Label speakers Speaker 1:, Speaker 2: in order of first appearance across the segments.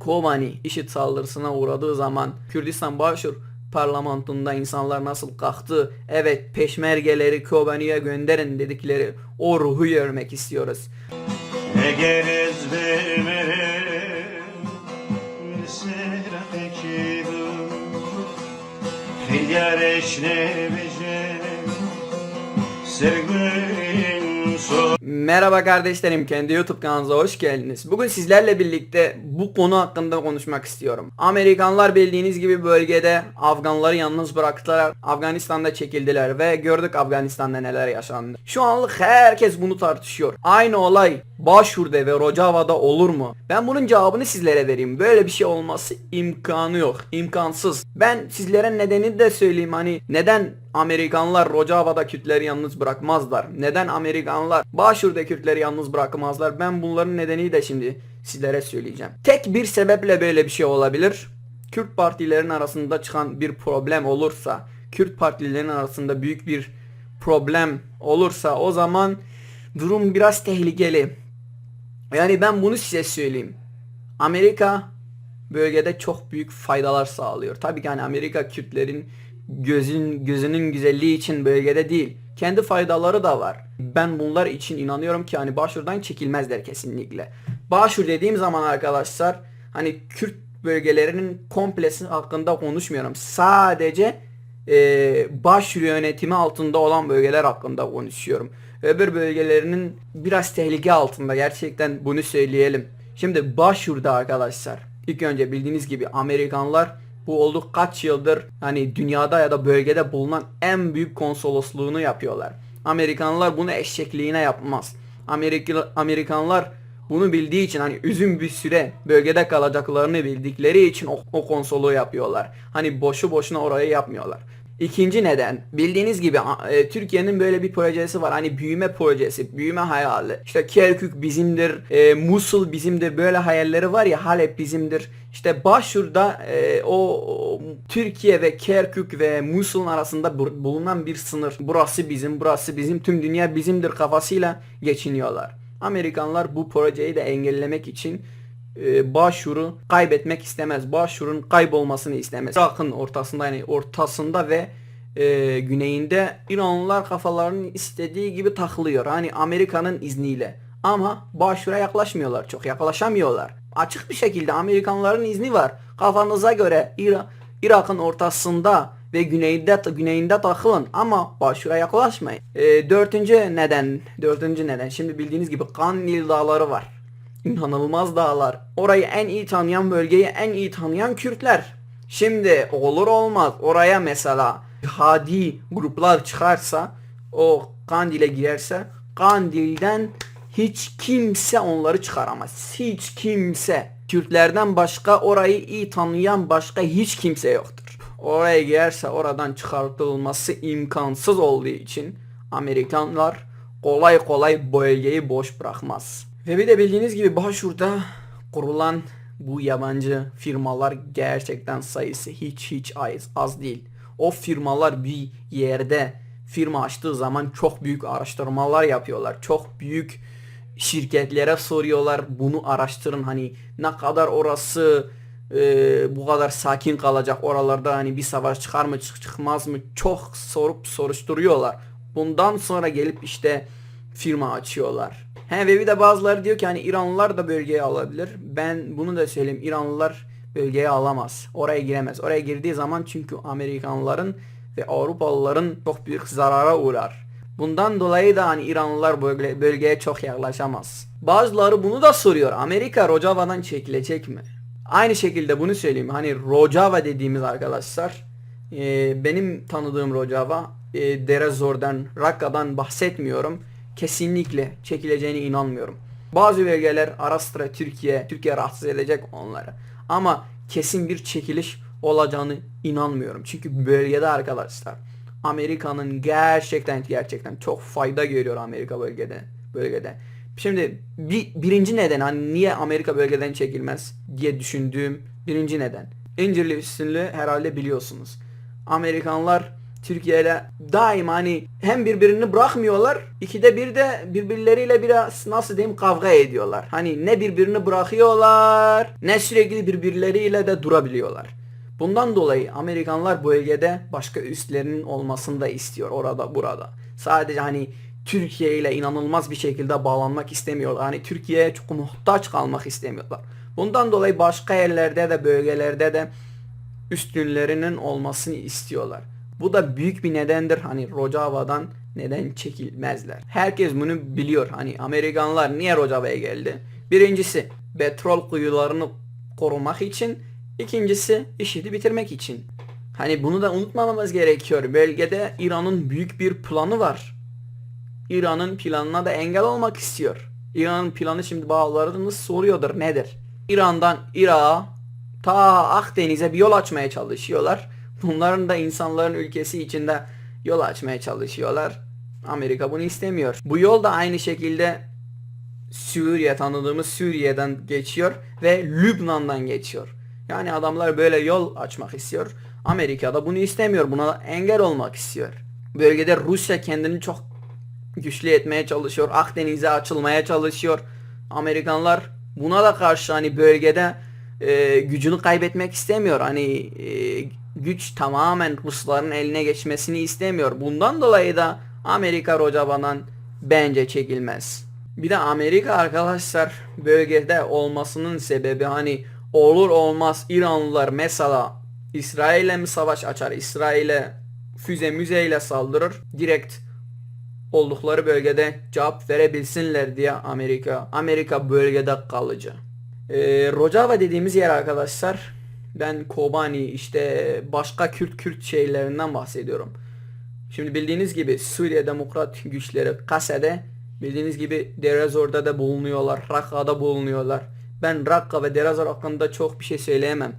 Speaker 1: Kobani işit saldırısına uğradığı zaman Kürdistan Başur parlamentunda insanlar nasıl kalktı? Evet peşmergeleri Kobani'ye gönderin dedikleri o ruhu görmek istiyoruz.
Speaker 2: Eğer ezbermerim Serafeki Filyar
Speaker 1: Merhaba kardeşlerim, kendi YouTube kanalınıza hoş geldiniz. Bugün sizlerle birlikte bu konu hakkında konuşmak istiyorum. Amerikanlar bildiğiniz gibi bölgede Afganları yalnız bıraktılar. Afganistan'da çekildiler ve gördük Afganistan'da neler yaşandı. Şu anlık herkes bunu tartışıyor. Aynı olay Başur'da ve Rojava'da olur mu? Ben bunun cevabını sizlere vereyim. Böyle bir şey olması imkanı yok. İmkansız. Ben sizlere nedenini de söyleyeyim. Hani neden Amerikanlar Rojava'da Kürtleri yalnız bırakmazlar? Neden Amerikanlar Başur'da Kürtleri yalnız bırakmazlar? Ben bunların nedeni de şimdi sizlere söyleyeceğim. Tek bir sebeple böyle bir şey olabilir. Kürt partilerin arasında çıkan bir problem olursa, Kürt partilerin arasında büyük bir problem olursa o zaman durum biraz tehlikeli. Yani ben bunu size söyleyeyim. Amerika bölgede çok büyük faydalar sağlıyor. Tabii ki hani Amerika Kürtlerin gözün gözünün güzelliği için bölgede değil. Kendi faydaları da var. Ben bunlar için inanıyorum ki hani Başur'dan çekilmezler kesinlikle. Başur dediğim zaman arkadaşlar hani Kürt bölgelerinin komplesi hakkında konuşmuyorum. Sadece e, Başur yönetimi altında olan bölgeler hakkında konuşuyorum. Öbür bölgelerinin biraz tehlike altında gerçekten bunu söyleyelim. Şimdi Başur'da arkadaşlar ilk önce bildiğiniz gibi Amerikanlar bu olduk kaç yıldır hani dünyada ya da bölgede bulunan en büyük konsolosluğunu yapıyorlar. Amerikanlar bunu eşekliğine yapmaz. Amerika, Amerikanlar bunu bildiği için hani uzun bir süre bölgede kalacaklarını bildikleri için o, o konsoloğu yapıyorlar. Hani boşu boşuna orayı yapmıyorlar. İkinci neden bildiğiniz gibi e, Türkiye'nin böyle bir projesi var. Hani büyüme projesi büyüme hayali. İşte Kerkük bizimdir e, Musul bizimdir böyle hayalleri var ya Halep bizimdir. İşte Başur'da e, o, o Türkiye ve Kerkük ve Musul'un arasında bu- bulunan bir sınır. Burası bizim burası bizim tüm dünya bizimdir kafasıyla geçiniyorlar. Amerikanlar bu projeyi de engellemek için e, Başur'u kaybetmek istemez. Başur'un kaybolmasını istemez. Irak'ın ortasında yani ortasında ve e, güneyinde İranlılar kafalarının istediği gibi takılıyor. Hani Amerika'nın izniyle. Ama Başur'a yaklaşmıyorlar. Çok yaklaşamıyorlar. Açık bir şekilde Amerikanların izni var. Kafanıza göre İra- Irak'ın ortasında ve güneyde güneyinde takılın ama Başur'a yaklaşmayın. E, dördüncü neden, dördüncü neden. Şimdi bildiğiniz gibi Kandil Dağları var. İnanılmaz dağlar. Orayı en iyi tanıyan bölgeyi en iyi tanıyan Kürtler. Şimdi olur olmaz oraya mesela hadi gruplar çıkarsa o Kandil'e girerse Kandil'den hiç kimse onları çıkaramaz. Hiç kimse. Kürtlerden başka orayı iyi tanıyan başka hiç kimse yoktur. Oraya girerse oradan çıkartılması imkansız olduğu için Amerikanlar kolay kolay bölgeyi boş bırakmaz. Ve bir de bildiğiniz gibi Başur'da kurulan bu yabancı firmalar gerçekten sayısı hiç hiç az, az değil. O firmalar bir yerde firma açtığı zaman çok büyük araştırmalar yapıyorlar. Çok büyük şirketlere soruyorlar bunu araştırın hani ne kadar orası e, bu kadar sakin kalacak oralarda hani bir savaş çıkar mı çık- çıkmaz mı çok sorup soruşturuyorlar. Bundan sonra gelip işte firma açıyorlar. He ve bir de bazıları diyor ki hani İranlılar da bölgeye alabilir. Ben bunu da söyleyeyim. İranlılar bölgeye alamaz. Oraya giremez. Oraya girdiği zaman çünkü Amerikanlıların ve Avrupalıların çok büyük zarara uğrar. Bundan dolayı da hani İranlılar bölge, bölgeye çok yaklaşamaz. Bazıları bunu da soruyor. Amerika Rojava'dan çekilecek mi? Aynı şekilde bunu söyleyeyim. Hani Rojava dediğimiz arkadaşlar e, benim tanıdığım Rojava e, Derezor'dan, Rakka'dan bahsetmiyorum. Kesinlikle çekileceğine inanmıyorum. Bazı bölgeler ara sıra Türkiye, Türkiye rahatsız edecek onları. Ama kesin bir çekiliş olacağını inanmıyorum. Çünkü bölgede arkadaşlar Amerika'nın gerçekten gerçekten çok fayda görüyor Amerika bölgede bölgede. Şimdi bir, birinci neden hani niye Amerika bölgeden çekilmez diye düşündüğüm birinci neden. İncirli üstünlüğü herhalde biliyorsunuz. Amerikanlar Türkiye ile daima hani hem birbirini bırakmıyorlar ikide bir de birbirleriyle biraz nasıl diyeyim kavga ediyorlar. Hani ne birbirini bırakıyorlar ne sürekli birbirleriyle de durabiliyorlar. Bundan dolayı Amerikanlar bölgede başka üslerinin olmasını da istiyor orada burada. Sadece hani Türkiye ile inanılmaz bir şekilde bağlanmak istemiyorlar. Hani Türkiye'ye çok muhtaç kalmak istemiyorlar. Bundan dolayı başka yerlerde de bölgelerde de üstünlerinin olmasını istiyorlar. Bu da büyük bir nedendir hani Rojava'dan neden çekilmezler. Herkes bunu biliyor. Hani Amerikanlar niye Rojava'ya geldi? Birincisi petrol kuyularını korumak için. ikincisi IŞİD'i bitirmek için. Hani bunu da unutmamamız gerekiyor. Bölgede İran'ın büyük bir planı var. İran'ın planına da engel olmak istiyor. İran'ın planı şimdi bazılarınız soruyordur nedir? İran'dan Irak'a ta Akdeniz'e bir yol açmaya çalışıyorlar. Bunların da insanların ülkesi içinde yol açmaya çalışıyorlar. Amerika bunu istemiyor. Bu yol da aynı şekilde Suriye tanıdığımız Suriye'den geçiyor ve Lübnan'dan geçiyor. Yani adamlar böyle yol açmak istiyor. Amerika da bunu istemiyor. Buna engel olmak istiyor. Bölgede Rusya kendini çok güçlü etmeye çalışıyor. Akdeniz'e açılmaya çalışıyor. Amerikanlar buna da karşı hani bölgede e, gücünü kaybetmek istemiyor. Hani e, güç tamamen Rusların eline geçmesini istemiyor. Bundan dolayı da Amerika Rojava'dan bence çekilmez. Bir de Amerika arkadaşlar bölgede olmasının sebebi hani olur olmaz İranlılar mesela İsrail'e mi savaş açar? İsrail'e füze müzeyle saldırır. Direkt oldukları bölgede cevap verebilsinler diye Amerika Amerika bölgede kalıcı. Ee, Rojava dediğimiz yer arkadaşlar ben Kobani işte başka Kürt Kürt şeylerinden bahsediyorum. Şimdi bildiğiniz gibi Suriye Demokrat güçleri Kase'de bildiğiniz gibi Derazor'da da bulunuyorlar. Rakka'da bulunuyorlar. Ben Rakka ve Derazor hakkında çok bir şey söyleyemem.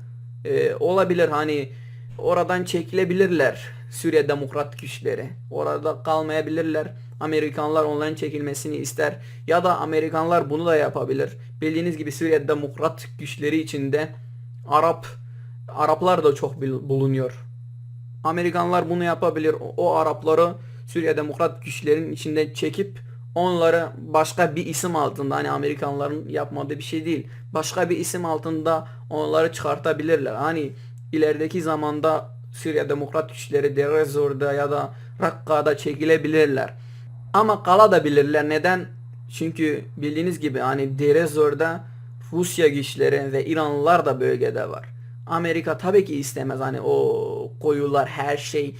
Speaker 1: Ee, olabilir hani oradan çekilebilirler Suriye Demokrat güçleri. Orada kalmayabilirler. Amerikanlar onların çekilmesini ister. Ya da Amerikanlar bunu da yapabilir. Bildiğiniz gibi Suriye Demokrat güçleri içinde Arap Araplar da çok bulunuyor. Amerikanlar bunu yapabilir. O, Arapları Suriye Demokrat güçlerin içinde çekip onları başka bir isim altında hani Amerikanların yapmadığı bir şey değil. Başka bir isim altında onları çıkartabilirler. Hani ilerideki zamanda Suriye Demokrat güçleri Derazor'da ya da Rakka'da çekilebilirler. Ama kalabilirler. Neden? Çünkü bildiğiniz gibi hani Derazor'da Rusya güçleri ve İranlılar da bölgede var. Amerika tabii ki istemez hani o koyular her şey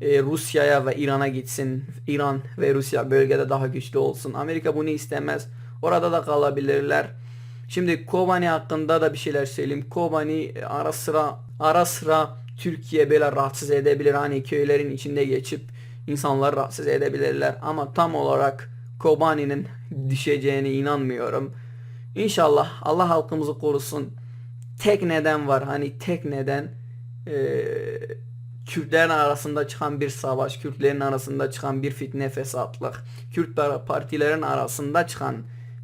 Speaker 1: e, Rusya'ya ve İran'a gitsin. İran ve Rusya bölgede daha güçlü olsun. Amerika bunu istemez. Orada da kalabilirler. Şimdi Kobani hakkında da bir şeyler söyleyeyim. Kobani e, ara sıra ara sıra Türkiye böyle rahatsız edebilir. Hani köylerin içinde geçip insanları rahatsız edebilirler. Ama tam olarak Kobani'nin düşeceğine inanmıyorum. İnşallah Allah halkımızı korusun. Tek neden var. Hani tek neden eee Kürtlerin arasında çıkan bir savaş, Kürtlerin arasında çıkan bir fitne fesatlık, Kürt partilerin arasında çıkan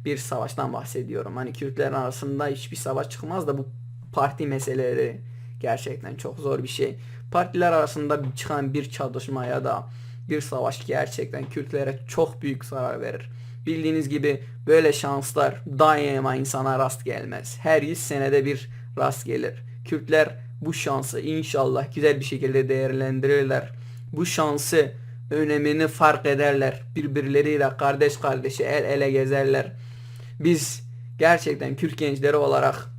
Speaker 1: bir savaştan bahsediyorum. Hani Kürtlerin arasında hiçbir savaş çıkmaz da bu parti meseleleri gerçekten çok zor bir şey. Partiler arasında çıkan bir çatışma ya da bir savaş gerçekten Kürtlere çok büyük zarar verir. Bildiğiniz gibi böyle şanslar daima insana rast gelmez. Her 100 senede bir rast gelir. Kürtler bu şansı inşallah güzel bir şekilde değerlendirirler. Bu şansı önemini fark ederler. Birbirleriyle kardeş kardeşe el ele gezerler. Biz gerçekten Kürt gençleri olarak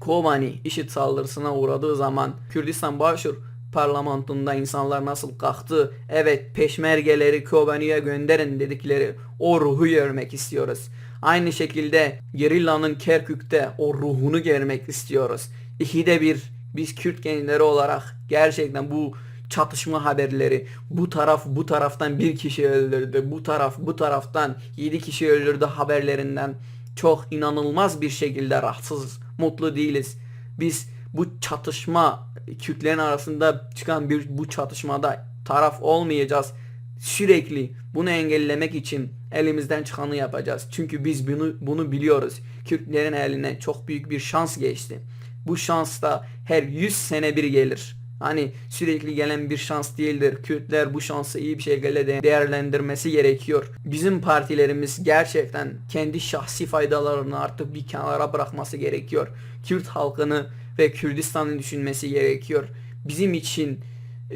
Speaker 1: Kobani işit saldırısına uğradığı zaman Kürdistan Başur parlamentunda insanlar nasıl kalktı. Evet peşmergeleri Kobani'ye gönderin dedikleri o ruhu görmek istiyoruz. Aynı şekilde Gerilla'nın Kerkük'te o ruhunu görmek istiyoruz. İkide bir biz Kürt gençleri olarak gerçekten bu çatışma haberleri bu taraf bu taraftan bir kişi öldürdü bu taraf bu taraftan 7 kişi öldürdü haberlerinden çok inanılmaz bir şekilde rahatsız mutlu değiliz. Biz bu çatışma Kürtlerin arasında çıkan bir bu çatışmada taraf olmayacağız. Sürekli bunu engellemek için elimizden çıkanı yapacağız. Çünkü biz bunu bunu biliyoruz. Kürtlerin eline çok büyük bir şans geçti. Bu şans da her 100 sene bir gelir. Hani sürekli gelen bir şans değildir. Kürtler bu şansı iyi bir şekilde de- değerlendirmesi gerekiyor. Bizim partilerimiz gerçekten kendi şahsi faydalarını artık bir kenara bırakması gerekiyor. Kürt halkını ve Kürdistan'ı düşünmesi gerekiyor. Bizim için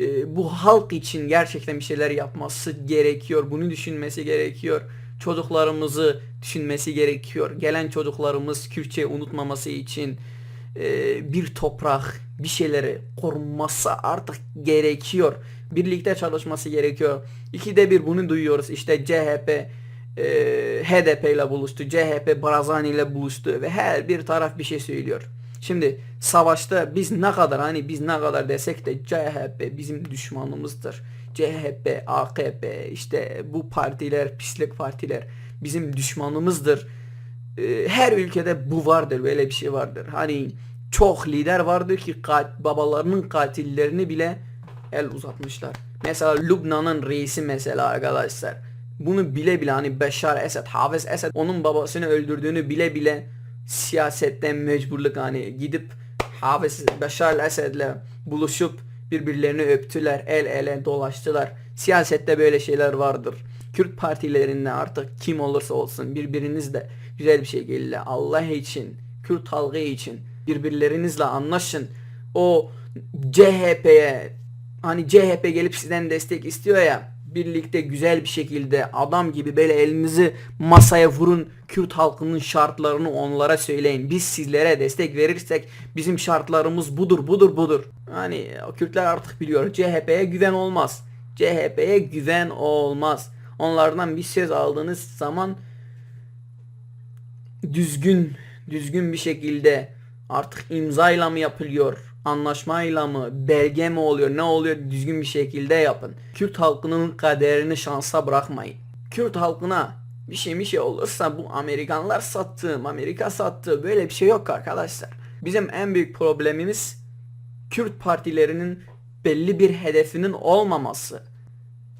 Speaker 1: e, bu halk için gerçekten bir şeyler yapması gerekiyor. Bunu düşünmesi gerekiyor. Çocuklarımızı düşünmesi gerekiyor. Gelen çocuklarımız Kürtçe unutmaması için e, bir toprak, bir şeyleri korunması artık gerekiyor. Birlikte çalışması gerekiyor. İkide bir bunu duyuyoruz. İşte CHP e, HDP ile buluştu. CHP Barazani ile buluştu ve her bir taraf bir şey söylüyor. Şimdi savaşta biz ne kadar hani biz ne kadar desek de CHP bizim düşmanımızdır. CHP, AKP işte bu partiler, pislik partiler bizim düşmanımızdır. Ee, her ülkede bu vardır böyle bir şey vardır. Hani çok lider vardır ki kat, babalarının katillerini bile el uzatmışlar. Mesela Lübnan'ın reisi mesela arkadaşlar. Bunu bile bile hani Beşar Esed, Hafez Esed onun babasını öldürdüğünü bile bile siyasetten mecburluk hani gidip Hafez Beşar Esed'le buluşup birbirlerini öptüler, el ele dolaştılar. Siyasette böyle şeyler vardır. Kürt partilerinde artık kim olursa olsun birbirinizle güzel bir şekilde Allah için, Kürt halkı için birbirlerinizle anlaşın. O CHP'ye hani CHP gelip sizden destek istiyor ya birlikte güzel bir şekilde adam gibi böyle elinizi masaya vurun Kürt halkının şartlarını onlara söyleyin. Biz sizlere destek verirsek bizim şartlarımız budur budur budur. Hani Kürtler artık biliyor CHP'ye güven olmaz. CHP'ye güven olmaz. Onlardan bir söz aldığınız zaman düzgün düzgün bir şekilde artık imzayla mı yapılıyor? Anlaşmayla mı? Belge mi oluyor? Ne oluyor? Düzgün bir şekilde yapın. Kürt halkının kaderini şansa bırakmayın. Kürt halkına bir şey bir şey olursa bu Amerikanlar sattı, Amerika sattı. Böyle bir şey yok arkadaşlar. Bizim en büyük problemimiz Kürt partilerinin belli bir hedefinin olmaması.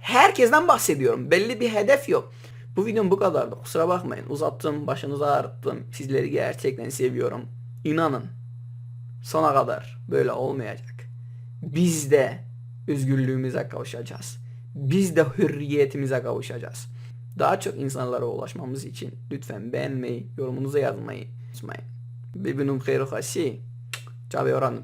Speaker 1: Herkesten bahsediyorum. Belli bir hedef yok. Bu videom bu kadardı. Kusura bakmayın. Uzattım, başınızı ağrıttım. Sizleri gerçekten seviyorum. İnanın. Sona kadar böyle olmayacak. Biz de özgürlüğümüze kavuşacağız. Biz de hürriyetimize kavuşacağız. Daha çok insanlara ulaşmamız için lütfen beğenmeyi, yorumunuzu yazmayı unutmayın. Birbirinin hayırlı hasi. Çabe öğrendim.